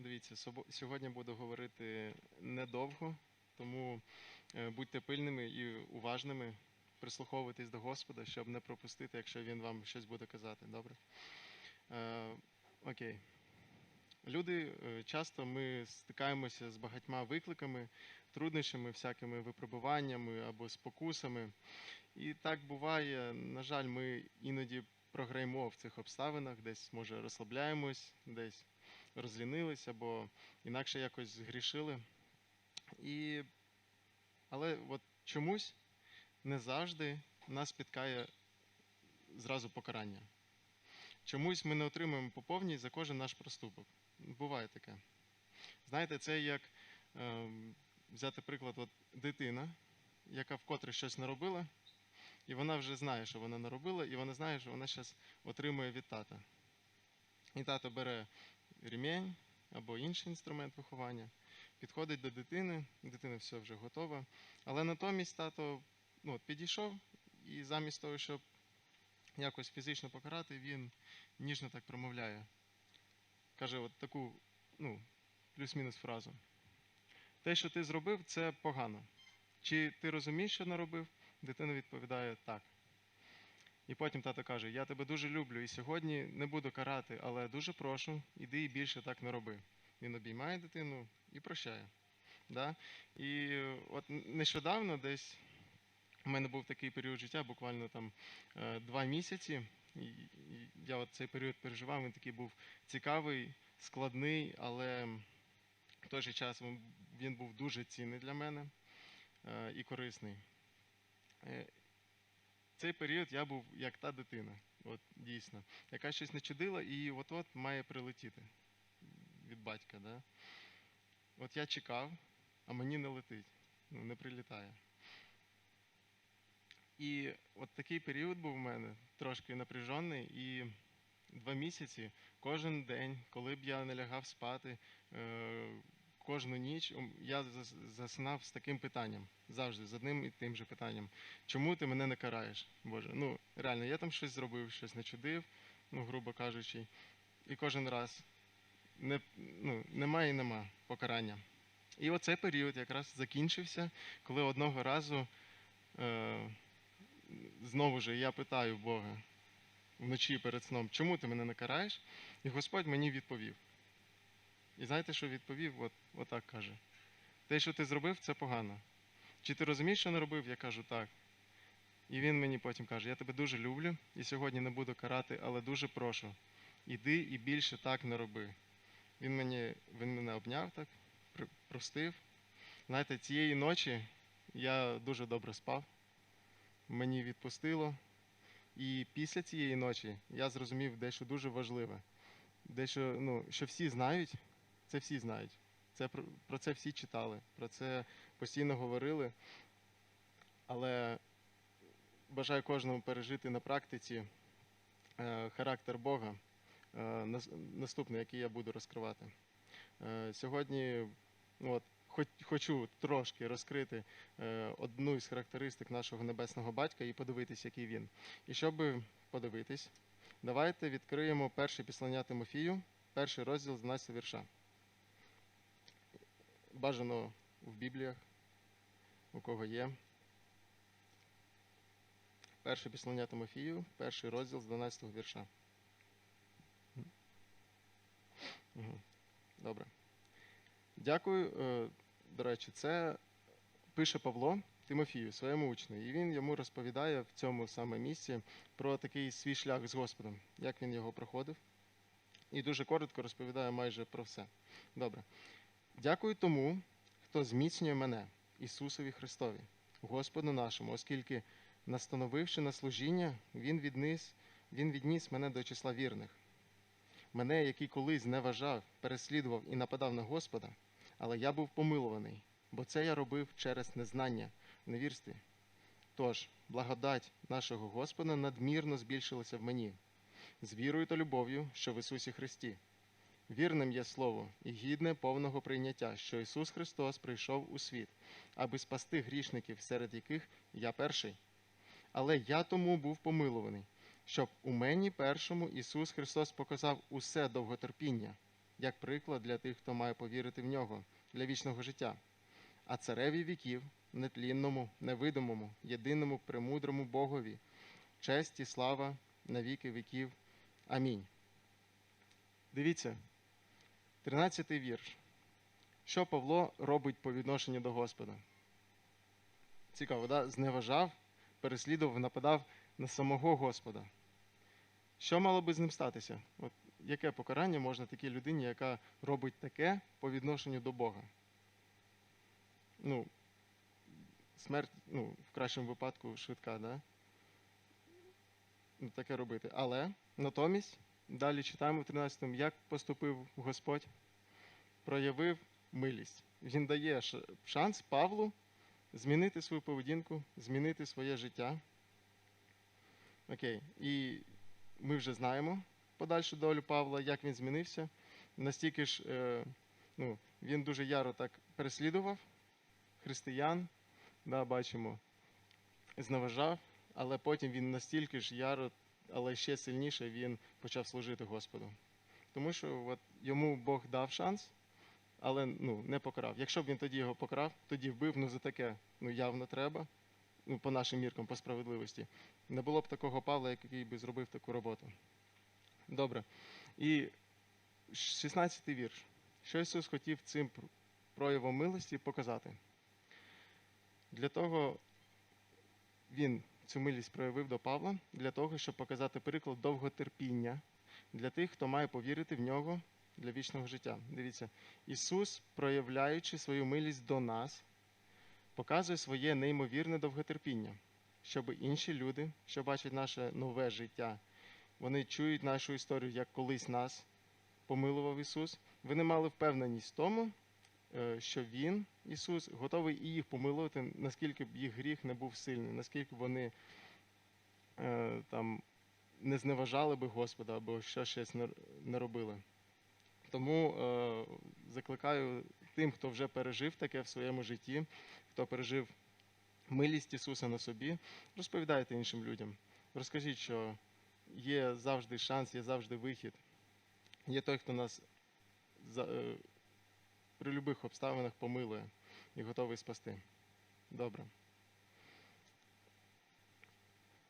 Дивіться, сьогодні буду говорити недовго, тому е, будьте пильними і уважними, прислуховуйтесь до Господа, щоб не пропустити, якщо Він вам щось буде казати. Добре? Е, окей. Люди е, часто ми стикаємося з багатьма викликами, труднощами, всякими випробуваннями або спокусами. І так буває, на жаль, ми іноді програємо в цих обставинах, десь може розслабляємось, десь розлінились або інакше якось згрішили. І... Але от чомусь не завжди нас спіткає зразу покарання. Чомусь ми не отримуємо по за кожен наш проступок. Буває таке. Знаєте, це як е, взяти приклад, от дитина, яка вкотре щось наробила, і вона вже знає, що вона наробила, і вона знає, що вона зараз отримує від тата. І тато бере ремінь або інший інструмент виховання, підходить до дитини, дитина все вже готова. Але натомість тато ну, от підійшов, і замість того, щоб якось фізично покарати, він ніжно так промовляє. Каже от таку, ну, плюс-мінус фразу. Те, що ти зробив, це погано. Чи ти розумієш, що наробив? Дитина відповідає так. І потім тато каже: Я тебе дуже люблю і сьогодні не буду карати, але дуже прошу, іди і більше так не роби. Він обіймає дитину і прощає. Да? І е, от нещодавно десь у мене був такий період життя, буквально там е, два місяці. Я от цей період переживав, він такий був цікавий, складний, але в той же час він- він був дуже цінний для мене е, і корисний. Цей період я був як та дитина, от дійсно, яка щось не чудила і от-от має прилетіти від батька. Да? От я чекав, а мені не летить, ну, не прилітає. І от такий період був у мене трошки напряжений, і два місяці, кожен день, коли б я не лягав спати, е, кожну ніч я зас- заснав з таким питанням, завжди з одним і тим же питанням. Чому ти мене не караєш? Боже, ну реально, я там щось зробив, щось не чудив, ну, грубо кажучи, і кожен раз не, ну, немає і нема покарання. І оцей період якраз закінчився, коли одного разу е, знову ж я питаю Бога вночі перед сном, чому ти мене не караєш? І Господь мені відповів. І знаєте, що відповів? От, отак каже: Те, що ти зробив, це погано. Чи ти розумієш, що не робив? Я кажу так. І він мені потім каже: Я тебе дуже люблю і сьогодні не буду карати, але дуже прошу. Іди і більше так не роби. Він, мені, він мене обняв так, простив. Знаєте, цієї ночі я дуже добре спав, мені відпустило. І після цієї ночі я зрозумів дещо дуже важливе. Дещо, ну, що всі знають, це всі знають. Це про, це всі читали, про це постійно говорили. Але бажаю кожному пережити на практиці е, характер Бога, е, наступний, який я буду розкривати. Е, сьогодні ну, от, хоч, хочу трошки розкрити е, одну із характеристик нашого небесного батька і подивитись, який він. І щоб подивитись, давайте відкриємо перше післання Тимофію, перший розділ з 12 вірша. Бажано в Бібліях, у кого є. Перше післання Тимофію, перший розділ з 12 вірша. Мгм. Добре. Дякую. Е, До речі, це пише Павло Тимофію, своєму учню, і він йому розповідає в цьому саме місці про такий свій шлях з Господом, як він його проходив. І дуже коротко розповідає майже про все. Добре. Дякую тому, хто зміцнює мене, Ісусові Христові, Господу нашому, оскільки, настановивши на служіння, Він відніс, він відніс мене до числа вірних. Мене, який колись зневажав, переслідував і нападав на Господа, але я був помилуваний, бо це я робив через незнання невірстві. Тож, благодать нашого Господа надмірно збільшилася в мені, з вірою та любов'ю, що в Ісусі Христі. Вірним є слово і гідне повного прийняття, що Ісус Христос прийшов у світ, аби спасти грішників, серед яких я перший. Але я тому був помилуваний, щоб у мені першому Ісус Христос показав усе довготерпіння, як приклад для тих, хто має повірити в нього для вічного життя. А цареві віків, нетлінному, невидимому, єдиному, премудрому Богові, честь і слава на віки віків. Амінь. Дивіться, 13 вірш. Що Павло робить по відношенню до Господа? Цікаво, да? зневажав, переслідував, нападав на самого Господа. Що мало би з ним статися? От яке покарання можна такій людині, яка робить таке по відношенню до Бога? Ну, смерть, ну, в кращому випадку, швидка, да? Ну, таке робити. Але натомість, далі читаємо в 13-му, як поступив Господь, проявив милість. Він дає шанс Павлу змінити свою поведінку, змінити своє життя. Окей. І ми вже знаємо подальшу долю Павла, як він змінився. Настільки ж е, ну, він дуже яро так переслідував християн, да, бачимо, зневажав, але потім він настільки ж яро, але ще сильніше він почав служити Господу. Тому що от, йому Бог дав шанс, але ну, не покарав. Якщо б він тоді його покарав, тоді вбив, ну за таке ну, явно треба, ну, по нашим міркам, по справедливості. Не було б такого Павла, який би зробив таку роботу. Добре. І 16-й вірш. Що Ісус хотів цим проявом милості показати? Для того Він цю милість проявив до Павла, для того, щоб показати приклад довготерпіння для тих, хто має повірити в нього для вічного життя. Дивіться, Ісус, проявляючи свою милість до нас, показує своє неймовірне довготерпіння, щоб інші люди, що бачать наше нове життя, вони чують нашу історію, як колись нас помилував Ісус. Вони мали впевненість в тому, що Він, Ісус, готовий і їх помилувати, наскільки б їх гріх не був сильний, наскільки вони е, там не зневажали би Господа або що щось не, робили. Тому е, закликаю тим, хто вже пережив таке в своєму житті, хто пережив милість Ісуса на собі, розповідайте іншим людям. Розкажіть, що є завжди шанс, є завжди вихід. Є той, хто нас е, при будь-яких обставинах помилує і готовий спасти. Добре.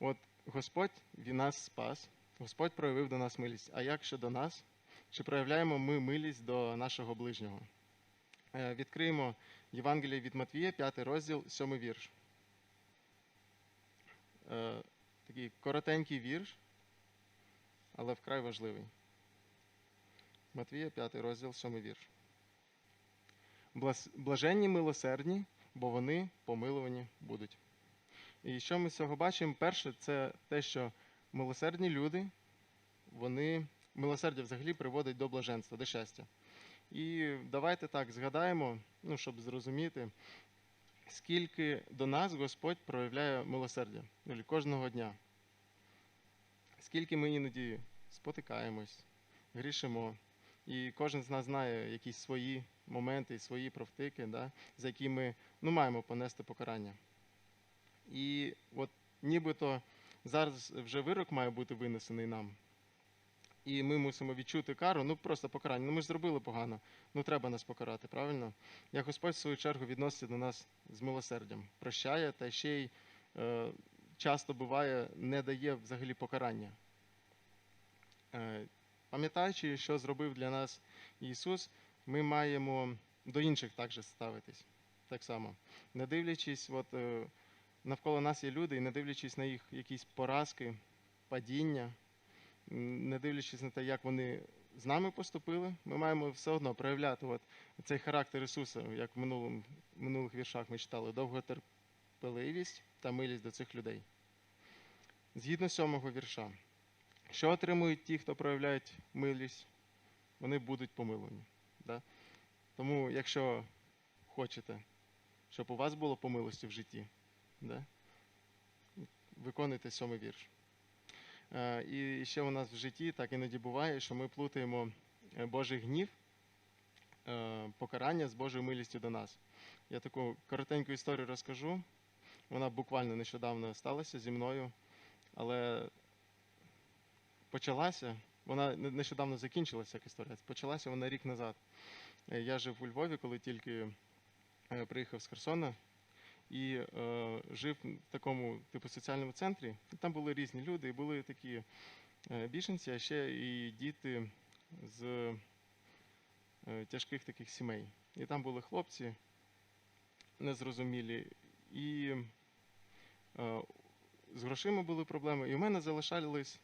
От Господь Він нас спас, Господь проявив до нас милість. А як щодо нас? Чи проявляємо ми милість до нашого ближнього? Е, Відкриємо Євангеліє від Матвія, 5 розділ, 7 вірш. Е, Такий коротенький вірш, але вкрай важливий. Матвія, 5 розділ, 7 вірш. Блаженні милосердні, бо вони помилувані будуть. І що ми з цього бачимо? Перше, це те, що милосердні люди, вони, милосердя взагалі приводить до блаженства, до щастя. І давайте так згадаємо, ну, щоб зрозуміти, скільки до нас Господь проявляє милосердя ну, кожного дня. Скільки ми іноді спотикаємось, грішимо, і кожен з нас знає якісь свої моменти, свої провтики, да, за які ми ну, маємо понести покарання. І от нібито зараз вже вирок має бути винесений нам. І ми мусимо відчути кару, ну просто покарання. Ну ми ж зробили погано, ну треба нас покарати, правильно? Як Господь, в свою чергу, відноситься до нас з милосердям, прощає та ще й е, часто буває, не дає взагалі покарання. Е, пам'ятаючи, що зробив для нас Ісус, ми маємо до інших також ставитись. Так само. Не дивлячись, от, е, навколо нас є люди, і не дивлячись на їх якісь поразки, падіння, не дивлячись на те, як вони з нами поступили, ми маємо все одно проявляти от цей характер Ісуса, як в минулому, в минулих віршах ми читали, довготерпеливість та милість до цих людей. Згідно сьомого вірша, що отримують ті, хто проявляють милість, вони будуть помилувані. Да? Тому, якщо хочете, щоб у вас було по милості в житті, да? виконуйте сьомий вірш. Е, І ще у нас в житті так іноді буває, що ми плутаємо е, Божий гнів, е, покарання з Божою милістю до нас. Я таку коротеньку історію розкажу. Вона буквально нещодавно сталася зі мною, але почалася вона не- нещодавно закінчилася як історія. Почалася вона рік назад. Е, Я жив у Львові, коли тільки е, приїхав з Херсона і е, жив в такому типу соціальному центрі. Там були різні люди, і були такі е, біженці, а ще і діти з е, тяжких таких сімей. І там були хлопці незрозумілі. І е, з грошима були проблеми. І в мене залишались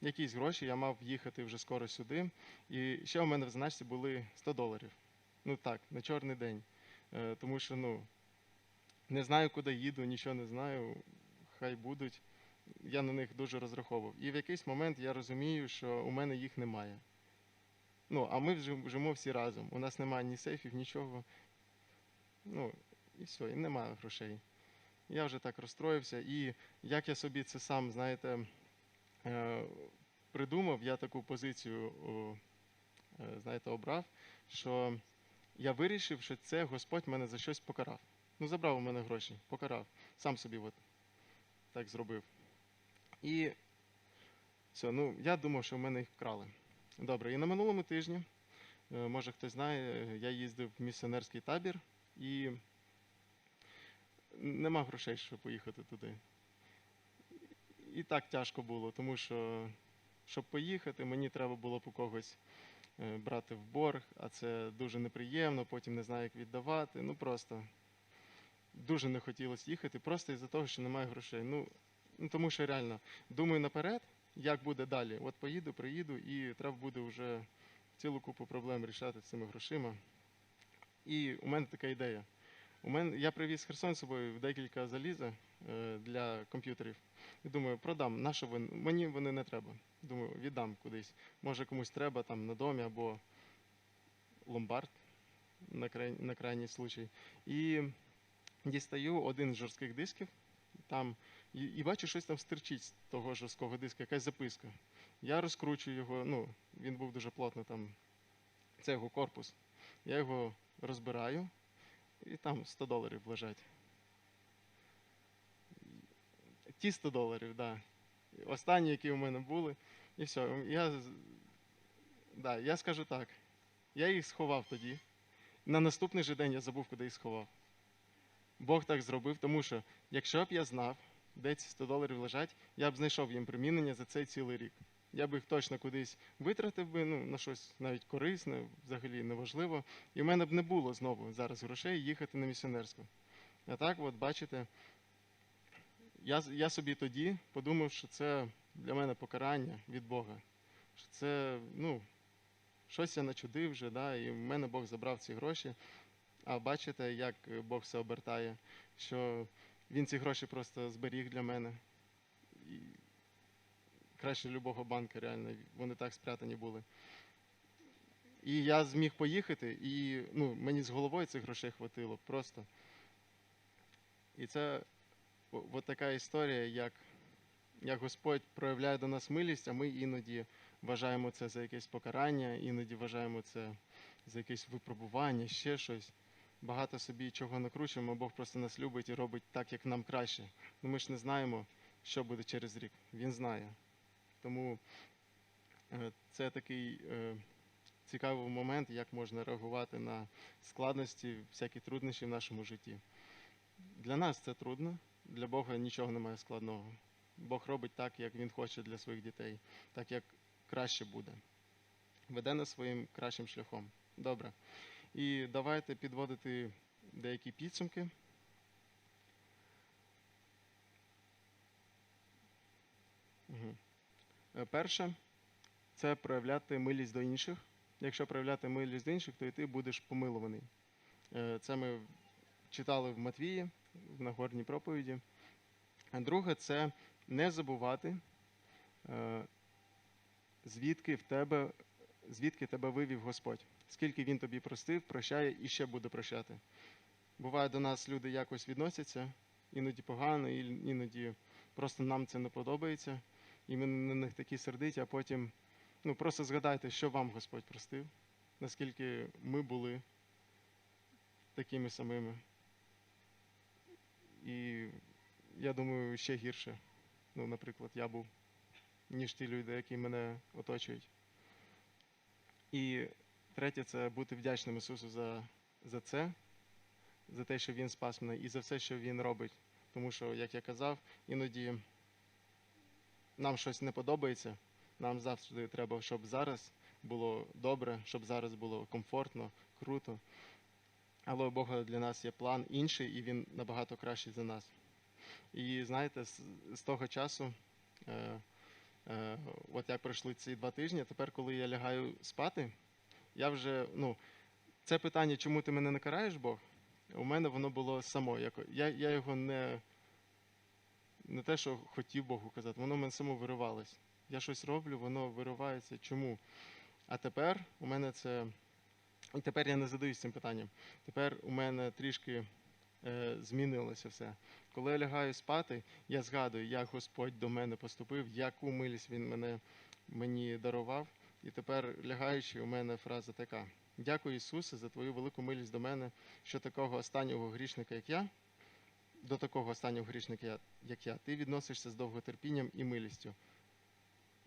якісь гроші, я мав їхати вже скоро сюди. І ще у мене в значці були 100 доларів. Ну так, на чорний день. Е, тому що ну, не знаю, куди їду, нічого не знаю, хай будуть. Я на них дуже розраховував. І в якийсь момент я розумію, що у мене їх немає. Ну, а ми живемо всі разом. У нас немає ні сейфів, нічого. Ну, і все, і немає грошей. Я вже так розстроївся. І як я собі це сам, знаєте, е, придумав, я таку позицію, е, знаєте, обрав, що я вирішив, що це Господь мене за щось покарав. Ну, забрав у мене гроші, покарав. Сам собі от так зробив. І все, ну, я думав, що в мене їх вкрали. Добре, і на минулому тижні, е, може хтось знає, е, я їздив в місіонерський табір і нема грошей, щоб поїхати туди. І так тяжко було, тому що, щоб поїхати, мені треба було у когось е, брати в борг, а це дуже неприємно, потім не знаю, як віддавати. Ну просто дуже не хотілося їхати, просто із-за того, що немає грошей. Ну, ну тому що реально думаю наперед, як буде далі. От поїду, приїду, і треба буде вже цілу купу проблем рішати з цими грошима. І у мене така ідея. У мене я привіз Херсон з собою в декілька заліза для комп'ютерів. І думаю, продам, на що вони? Мені вони не треба. Думаю, віддам кудись. Може комусь треба там на домі або ломбард на, край, на крайній случай. І дістаю один з жорстких дисків, там, і, і бачу, щось там стирчить з того жорсткого диска, якась записка. Я розкручую його, ну, він був дуже плотно там, це його корпус. Я його розбираю, і там 100 доларів лежать. Ті 100 доларів. Да. Останні, які у мене були. І все. Я, да, я скажу так. Я їх сховав тоді. На наступний же день я забув, куди їх сховав. Бог так зробив, тому що якщо б я знав, де ці 100 доларів лежать, я б знайшов їм примінення за цей цілий рік. Я б їх точно кудись витратив би, ну, на щось навіть корисне, взагалі неважливо. І в мене б не було знову зараз грошей їхати на місіонерську. А так, от бачите, я, я собі тоді подумав, що це для мене покарання від Бога. Що це, ну, щось я начудив вже, да, і в мене Бог забрав ці гроші. А бачите, як Бог все обертає, що Він ці гроші просто зберіг для мене. І краще любого банка, реально, вони так спрятані були. І я зміг поїхати, і ну, мені з головою цих грошей хватило просто. І це от така історія, як, як Господь проявляє до нас милість, а ми іноді вважаємо це за якесь покарання, іноді вважаємо це за якесь випробування, ще щось. Багато собі чого накручуємо, Бог просто нас любить і робить так, як нам краще. Ну ми ж не знаємо, що буде через рік. Він знає. Тому е, це такий е, цікавий момент, як можна реагувати на складності, всякі труднощі в нашому житті. Для нас це трудно, для Бога нічого немає складного. Бог робить так, як Він хоче для своїх дітей, так як краще буде. Веде нас своїм кращим шляхом. Добре. І давайте підводити деякі підсумки. Угу. Перше це проявляти милість до інших. Якщо проявляти милість до інших, то і ти будеш помилуваний. Е, Це ми читали в Матвії в Нагорній проповіді. А друге це не забувати, е, звідки в тебе, звідки тебе вивів Господь. Скільки він тобі простив, прощає і ще буде прощати. Буває, до нас люди якось відносяться, іноді погано, іноді просто нам це не подобається, і ми на них такі сердиті, а потім ну, просто згадайте, що вам Господь простив, наскільки ми були такими самими. І я думаю, ще гірше. Ну, наприклад, я був. ніж ті люди, які мене оточують. І третє це бути вдячним Ісусу за, за це, за те, що Він спас мене, і за все, що Він робить. Тому що, як я казав, іноді нам щось не подобається. Нам завжди треба, щоб зараз було добре, щоб зараз було комфортно, круто. Але у Бога для нас є план інший, і він набагато кращий за нас. І знаєте, з, з того часу, е, е, от як пройшли ці два тижні, тепер, коли я лягаю спати, я вже, ну, це питання, чому ти мене не караєш, Бог, у мене воно було само. Я, я його не, не те, що хотів Богу казати, воно в мене само виривалось. Я щось роблю, воно виривається. Чому? А тепер у мене це. І тепер я не задаюсь цим питанням. Тепер у мене трішки е, змінилося все. Коли я лягаю спати, я згадую, як Господь до мене поступив, яку милість Він мене, мені дарував. І тепер, лягаючи, у мене фраза така: Дякую, Ісусе, за Твою велику милість до мене, що такого останнього грішника, як я, до такого останнього грішника, як я, ти відносишся з довготерпінням і милістю.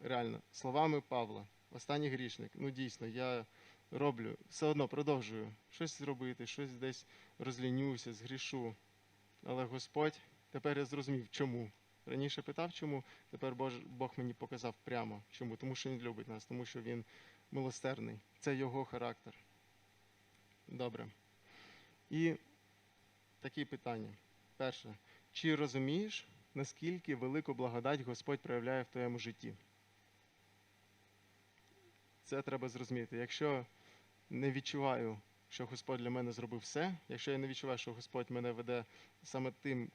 Реально, словами Павла, останній грішник, ну дійсно, я роблю, все одно продовжую щось зробити, щось десь розлінюся, згрішу. Але Господь, тепер я зрозумів, чому. Раніше питав, чому, тепер Бог мені показав прямо. Чому? Тому що Він любить нас, тому що Він милосердний. Це його характер. Добре. І такі питання. Перше. Чи розумієш, наскільки велику благодать Господь проявляє в твоєму житті? Це треба зрозуміти. Якщо не відчуваю, що Господь для мене зробив все, якщо я не відчуваю, що Господь мене веде саме тим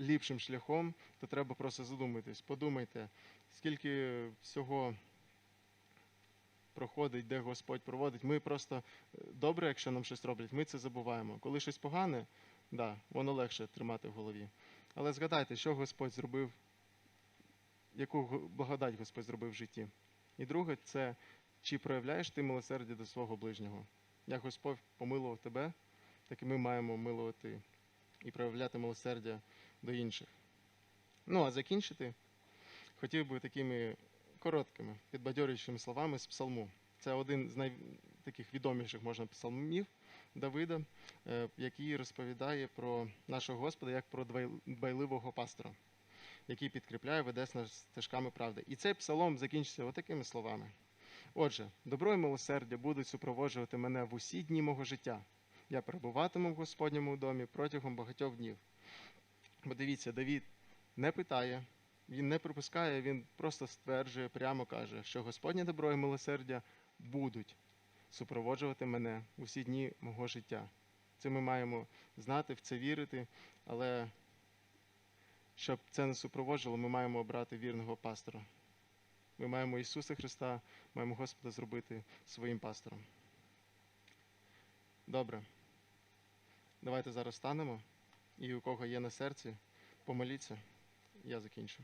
ліпшим шляхом, то треба просто задуматись. Подумайте, скільки всього проходить, де Господь проводить. Ми просто е, добре, якщо нам щось роблять, ми це забуваємо. Коли щось погане, да, воно легше тримати в голові. Але згадайте, що Господь зробив, яку благодать Господь зробив в житті. І друге, це чи проявляєш ти милосердя до свого ближнього? Як Господь помилував тебе, так і ми маємо милувати і проявляти милосердя до інших. Ну, а закінчити хотів би такими короткими, підбадьорюючими словами з псалму. Це один з най... таких відоміших, можна псалмів Давида, е, який розповідає про нашого Господа як про дбайливого пастора, який підкріпляє, веде нас стежками правди. І цей псалом закінчиться отакими словами. Отже, добро і милосердя будуть супроводжувати мене в усі дні мого життя. Я перебуватиму в Господньому домі протягом багатьох днів. Бо дивіться, Давід не питає, він не припускає, він просто стверджує, прямо каже, що Господнє добро і милосердя будуть супроводжувати мене усі дні мого життя. Це ми маємо знати, в це вірити, але щоб це не супроводжувало, ми маємо обрати вірного пастора. Ми маємо Ісуса Христа, маємо Господа зробити своїм пастором. Добре. Давайте зараз станемо. І у кого є на серці, помоліться. Я закінчу.